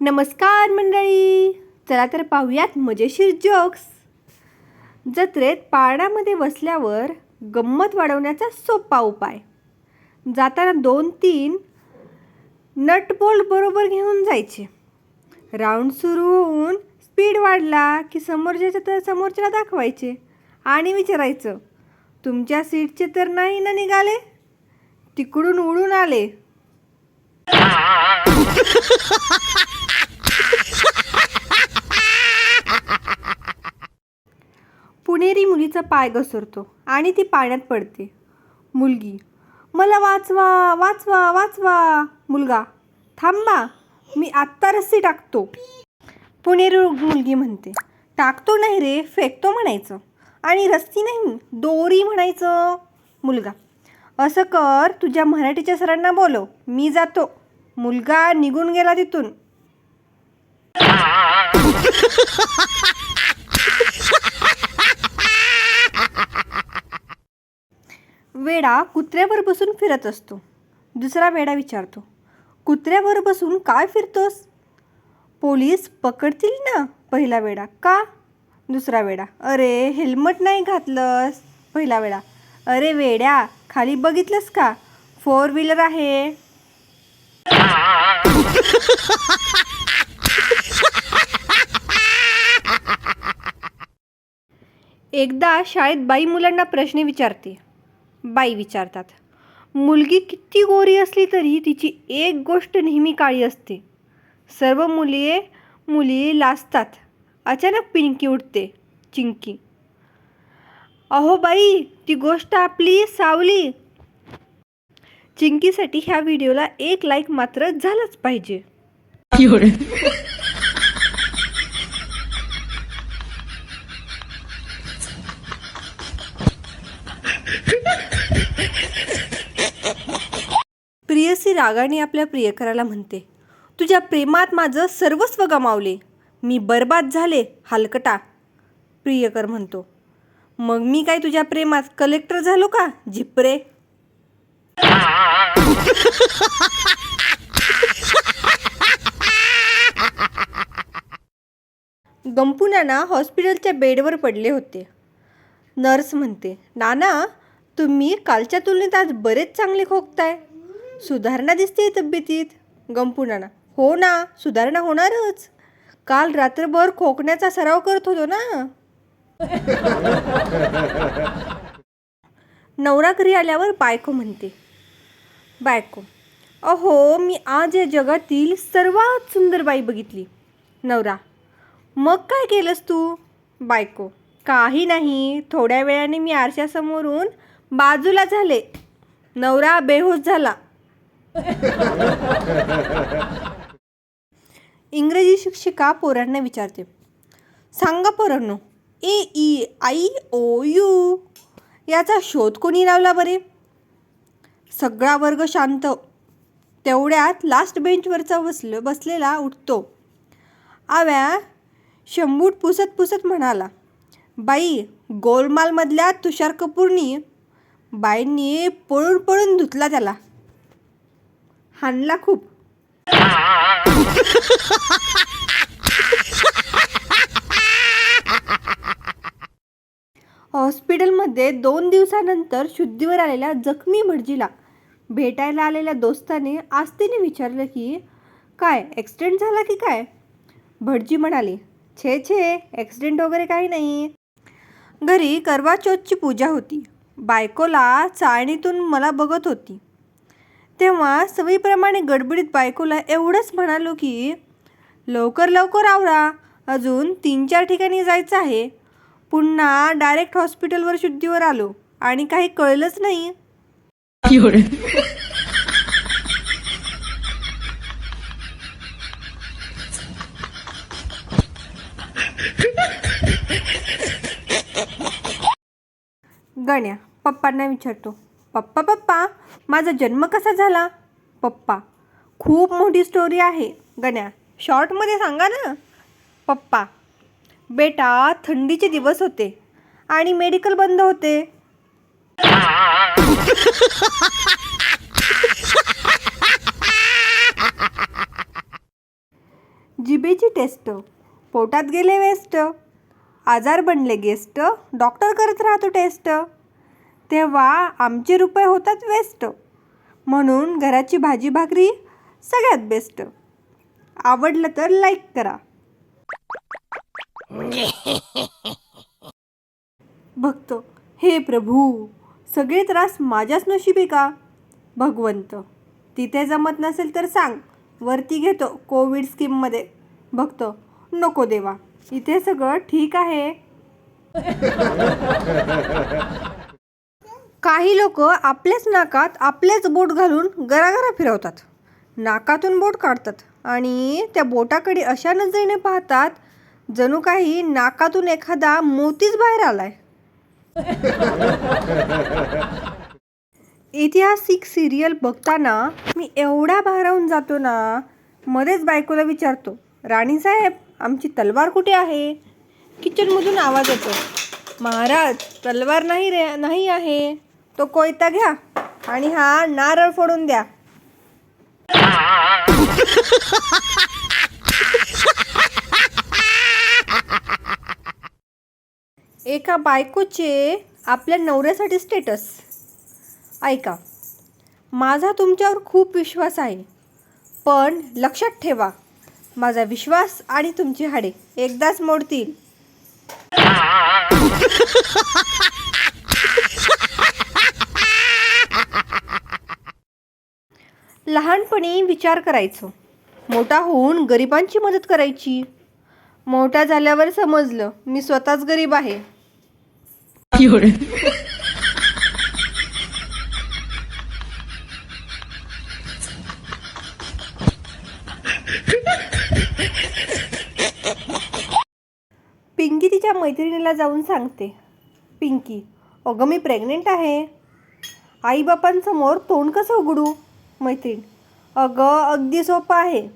नमस्कार मंडळी. चला तर पाहूयात मजेशीर जोक्स. जत्रेत पाळणामध्ये बसल्यावर गंमत वाढवण्याचा सोपा उपाय. जाताना दोन तीन नट बोल्ट बरोबर घेऊन जायचे. राऊंड सुरू होऊन स्पीड वाढला की समोरच्याच्या तर समोरच्याला दाखवायचे आणि विचारायचं तुमच्या सीटचे तर नाही ना निघाले? तिकडून उडून आले. तिचा पाय घसरतो आणि ती पाण्यात पडते. मुलगी मला वाचवा वाचवा वाचवा. मुलगा थांबा मी आत्ता रस्सी टाकतो. पुणेरी मुलगी म्हणते टाकतो नाही रे फेकतो म्हणायचं. आणि रस्सी नाही दोरी म्हणायचं. मुलगा असं कर तुझ्या मराठीच्या सरांना बोलव. मी जातो. मुलगा निघून गेला तिथून. वेडा कुत्र्यावर बसून फिरत असतो. दुसरा वेडा विचारतो कुत्र्यावर बसून काय फिरतोस? पोलीस पकडतील ना पहिला वेडा. का? दुसरा वेडा. अरे हेल्मेट नाही घातलंस. पहिला वेडा. अरे वेड्या खाली बघितलंस का? फोर व्हीलर आहे. एकदा शाळेत बाई मुलांना प्रश्न विचारते बाई विचारतात मुलगी किती गोरी असली तरी तिची एक गोष्ट नेहमी काळी असते. सर्व मुली मुली लाजतात. अचानक पिंकी उठते चिंकी. अहो बाई ती गोष्ट आपली सावली. चिंकीसाठी ह्या व्हिडिओला एक लाईक मात्र झालंच पाहिजे. प्रियसी रागाने आपल्या प्रियकराला म्हणते तुझ्या प्रेमात माझं सर्वस्व गमावले मी बर्बाद झाले हलकटा. प्रियकर म्हणतो मग मी काय तुझ्या प्रेमात कलेक्टर झालो का झिपरे? गंपू नाना हॉस्पिटलच्या बेडवर पडले होते. नर्स म्हणते नाना तुम्ही कालच्या तुलनेत आज बरेच चांगले खोकताय. सुधारणा दिसते तब्येतीत. गंपूनाना. हो ना सुधारणा होणारच. काल रात्रभर खोकण्याचा सराव करत होतो ना. नवरा घरी आल्यावर बायको म्हणते. बायको अहो मी आज या जगातील सर्वात सुंदर बाई बघितली. नवरा मग काय केलंस तू? बायको काही नाही. थोड्या वेळाने मी आरशासमोरून बाजूला झाले. नवरा बेहोश झाला. इंग्रजी शिक्षिका पोरांना विचारते. सांगा पोरांनो ए ई आई ओ यू याचा शोध कोणी लावला बरे? सगळा वर्ग शांत. तेवढ्यात लास्ट बेंचवरचा बसल बसलेला उठतो. आव्या शंभूट पुसत पुसत म्हणाला बाई गोलमालमधल्या तुषार कपूरनी बाईंनी पळून पळून धुतला त्याला. हानला खूप. हॉस्पिटलमध्ये दोन दिवसानंतर शुद्धीवर आलेल्या जखमी भटजीला भेटायला आलेल्या दोस्ताने आस्तीने विचारलं की काय ॲक्सिडेंट झाला की काय? भटजी म्हणाले छे छे ॲक्सिडेंट वगैरे काही नाही. घरी करवाचौथची पूजा होती. बायकोला चाळणीतून मला बघत होती. तेव्हा सवयीप्रमाणे गडबडीत बायकोला एवढंच म्हणालो की लवकर लवकर आवरा. अजून तीन चार ठिकाणी जायचं आहे. पुन्हा डायरेक्ट हॉस्पिटलवर शुद्धीवर आलो आणि काही कळलंच नाही. गण्या पप्पांना विचारतो. पप्पा पप्पा माझा जन्म कसा झाला? पप्पा खूप मोठी स्टोरी आहे. गण्या शॉर्टमध्ये सांगा ना. पप्पा बेटा थंडीचे दिवस होते आणि मेडिकल बंद होते. जिबेची टेस्ट पोटात गेले वेस्ट आजार बनले गेस्ट डॉक्टर करत राहतो टेस्ट तेव्हा आमचे रुपये होतात वेस्ट म्हणून घराची भाजी भाकरी सगळ्यात बेस्ट आवडलं तर लाईक करा. भक्त हे प्रभू सगळे त्रास माझ्याच नशिबी का? भगवंत तिथे जमत नसेल तर सांग. वरती घेतो कोविड स्कीममध्ये भक्त नको देवा. इथे सगळं ठीक आहे. काही लोक आपल्याच नाकात आपलेच बोट घालून गरागरा फिरवतात. नाकातून बोट काढतात आणि त्या बोटाकडे अशा नजरेने पाहतात जणू काही नाकातून एखादा मोतीच बाहेर आलाय. ऐतिहासिक सिरियल बघताना मी एवढा भारावून जातो ना मध्येच बायकोला विचारतो राणीसाहेब आमची तलवार कुठे आहे? किचनमधून आवाज येतो महाराज तलवार नाही रे नाही आहे. तो कोयता घ्या आणि हा नारळ फोडून द्या. एका बायकोचे आपल्या नवऱ्यासाठी स्टेटस ऐका माझा तुमच्यावर खूप विश्वास आहे पण लक्षात ठेवा माझा विश्वास आणि तुमची हाडे एकदाच मोडतील. लहानपणी विचार करायचो. मोठा होऊन गरिबांची मदत करायची. मोठा झाल्यावर समजलं मी स्वतःच गरीब आहे. पिंकी तिच्या मैत्रिणीला जाऊन सांगते पिंकी अगं मी प्रेग्नेंट आहे. आईबापांसमोर तोंड कसं उघडू? मैत्रीण अगं अगदी सोपं आहे.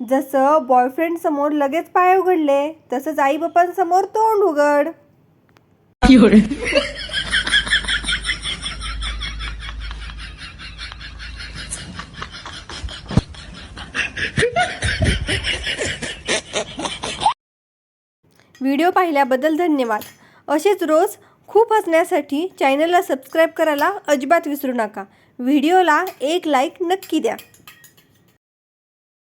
जसं बॉयफ्रेंडसमोर लगेच पाय उघडले तसंच आईबापांसमोर तोंड उघड. व्हिडिओ पाहिल्याबद्दल धन्यवाद. असेच रोज खूप हसण्यासाठी चॅनलला सबस्क्राईब करायला अजिबात विसरू नका. व्हिडिओला एक लाईक नक्की द्या.